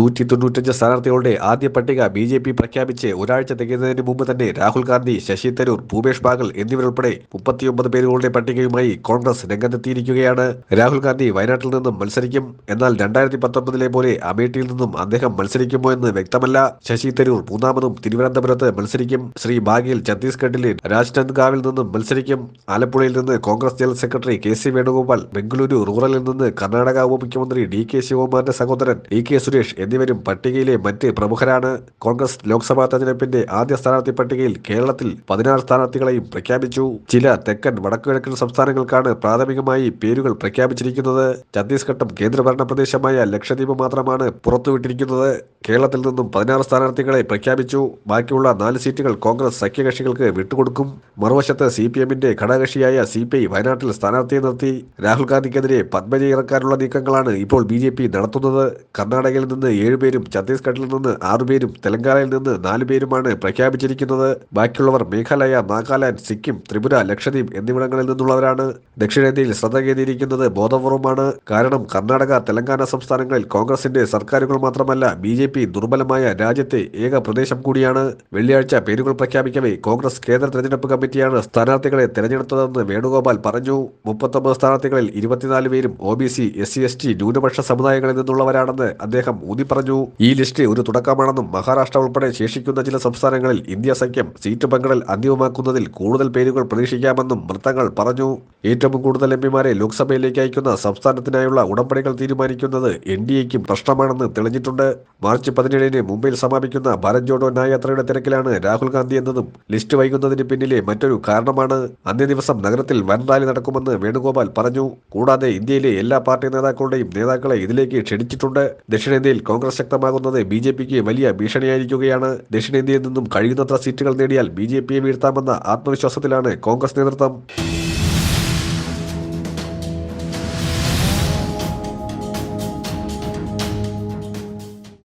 നൂറ്റി തൊണ്ണൂറ്റഞ്ച് സ്ഥാനാർത്ഥികളുടെ ആദ്യ പട്ടിക ബി ജെ പി പ്രഖ്യാപിച്ച് ഒരാഴ്ച തികയുന്നതിന് മുമ്പ് തന്നെ രാഹുൽ ഗാന്ധി ശശി തരൂർ ഭൂപേഷ് ബാഗൽ എന്നിവരുൾപ്പെടെ മുപ്പത്തിയൊമ്പത് പേരുകളുടെ പട്ടികയുമായി കോൺഗ്രസ് രംഗത്തെത്തിയിരിക്കുകയാണ്. രാഹുൽ ഗാന്ധി വയനാട്ടിൽ നിന്നും മത്സരിക്കും. എന്നാൽ രണ്ടായിരത്തി പത്തൊമ്പതിലെ പോലെ അമേഠിയിൽ നിന്നും അദ്ദേഹം മത്സരിക്കുമോ എന്ന് വ്യക്തമല്ല. ശശി തരൂർ മൂന്നാമതും തിരുവനന്തപുരത്ത് മത്സരിക്കും. ശ്രീ ബാഗേൽ ഛത്തീസ്ഗഡിലെ രാജ്നന്ദ്ഗാവിൽ നിന്നും മത്സരിക്കും. ആലപ്പുഴയിൽ നിന്ന് Congress general secretary K C Venugopal Bengaluru റൂറലിൽ നിന്ന് കർണാടക ഉപമുഖ്യമന്ത്രി ഡി കെ ശിവകുമാറിന്റെ സഹോദരൻ ഡി കെ സുരേഷ് എന്നിവരും പട്ടികയിലെ മറ്റ് പ്രമുഖരാണ്. കോൺഗ്രസ് ലോക്സഭാ തെരഞ്ഞെടുപ്പിന്റെ ആദ്യ സ്ഥാനാർത്ഥി പട്ടികയിൽ കേരളത്തിൽ പതിനാറ് സ്ഥാനാർത്ഥികളെയും പ്രഖ്യാപിച്ചു. ചില തെക്കൻ വടക്കുകിഴക്കൻ സംസ്ഥാനങ്ങൾക്കാണ് പ്രാഥമികമായി പേരുകൾ പ്രഖ്യാപിച്ചിരിക്കുന്നത്. ഛത്തീസ്ഗഡും കേന്ദ്രഭരണ പ്രദേശമായ ലക്ഷദ്വീപ് മാത്രമാണ് പുറത്തുവിട്ടിരിക്കുന്നത്. കേരളത്തിൽ നിന്നും പതിനാറ് സ്ഥാനാർത്ഥികളെ പ്രഖ്യാപിച്ചു. ബാക്കിയുള്ള നാല് സീറ്റുകൾ കോൺഗ്രസ് സഖ്യകക്ഷികൾക്ക് വിട്ടുകൊടുക്കും. മറുവശത്ത് സി പി എമ്മിന്റെ ഘടകകക്ഷിയായ സി പി ഐ വയനാട്ടിൽ സ്ഥാനാർത്ഥിയെ നിർത്തി. രാഹുൽ ഗാന്ധിക്കെതിരെ പത്മജ ഇറക്കാനുള്ള നീക്കങ്ങളാണ് ഇപ്പോൾ ബി ജെ പി നടത്തുന്നത്. കർണാടകയിൽ നിന്ന് ഏഴുപേരും ഛത്തീസ്ഗഡിൽ നിന്ന് ആറുപേരും തെലങ്കാനയിൽ നിന്ന് നാലുപേരുമാണ് പ്രഖ്യാപിച്ചിരിക്കുന്നത്. ബാക്കിയുള്ളവർ മേഘാലയ നാഗാലാൻഡ് സിക്കിം ത്രിപുര ലക്ഷദ്വീപ് എന്നിവിടങ്ങളിൽ നിന്നുള്ളവരാണ്. ദക്ഷിണേന്ത്യയിൽ ശ്രദ്ധ കേന്ദ്രീകരിക്കുന്നത് ബോധപൂർവമാണ്. കാരണം കർണാടക തെലങ്കാന സംസ്ഥാനങ്ങളിൽ കോൺഗ്രസിന്റെ സർക്കാരുകൾ മാത്രമല്ല ബി ജെ പി ദുർബലമായ രാജ്യത്തെ ഏക പ്രദേശം കൂടിയാണ്. വെള്ളിയാഴ്ച പേരുകൾ പ്രഖ്യാപിക്കവേ കോൺഗ്രസ് കേന്ദ്ര തെരഞ്ഞെടുപ്പ് കമ്മിറ്റിയാണ് സ്ഥാനാർത്ഥികളെ തെരഞ്ഞെടുത്തതെന്ന് വേണുഗോപാൽ പറഞ്ഞു. മുപ്പത്തൊമ്പത് സ്ഥാനാർത്ഥികളിൽ ഇരുപത്തിനാല് പേരും O B C S C S T ന്യൂനപക്ഷ സമുദായങ്ങളിൽ നിന്നുള്ളവരാണെന്ന് അദ്ദേഹം ഊന്നി പറഞ്ഞു. ഈ ലിസ്റ്റ് ഒരു തുടക്കമാണെന്നും മഹാരാഷ്ട്ര ഉൾപ്പെടെ ശേഷിക്കുന്ന ചില സംസ്ഥാനങ്ങളിൽ ഇന്ത്യ സഖ്യം സീറ്റ് പങ്കിടൽ അന്തിമമാക്കുന്നതിൽ കൂടുതൽ പേരുകൾ പ്രതീക്ഷിക്കാമെന്നും വൃത്തങ്ങൾ പറഞ്ഞു. ഏറ്റവും കൂടുതൽ എം പിമാരെ ലോക്സഭയിലേക്ക് അയക്കുന്ന സംസ്ഥാനത്തിനായുള്ള ഉടമ്പടികൾ തീരുമാനിക്കുന്നത് എൻ ഡി എക്കും പ്രശ്നമാണെന്ന് തെളിഞ്ഞിട്ടുണ്ട്. മാർച്ച് പതിനേഴിന് മുംബൈയിൽ സമാപിക്കുന്ന ഭാരത് ജോഡോ ന്യായയാത്രയുടെ തിരക്കിലാണ് രാഹുൽ ഗാന്ധി എന്നതും ലിസ്റ്റ് വൈകുന്നതിന് പിന്നിലെ മറ്റൊരു കാരണമാണ്. അന്നേ ദിവസം നഗരത്തിൽ വൻ റാലി നടക്കുമെന്ന് വേണുഗോപാൽ പറഞ്ഞു. കൂടാതെ ഇന്ത്യയിലെ എല്ലാ പാർട്ടി നേതാക്കളുടെയും നേതാക്കളെ ഇതിലേക്ക് ക്ഷണിച്ചിട്ടുണ്ട്. ദക്ഷിണേന്ത്യയിൽ കോൺഗ്രസ് ശക്തമാകുന്നത് ബി ജെ പിക്ക് വലിയ ഭീഷണിയായിരിക്കുകയാണ്. ദക്ഷിണേന്ത്യയിൽ നിന്നും കഴിയുന്നത്ര സീറ്റുകൾ നേടിയാൽ ബി ജെ പിയെ വീഴ്ത്താമെന്ന ആത്മവിശ്വാസത്തിലാണ് കോൺഗ്രസ് നേതൃത്വം.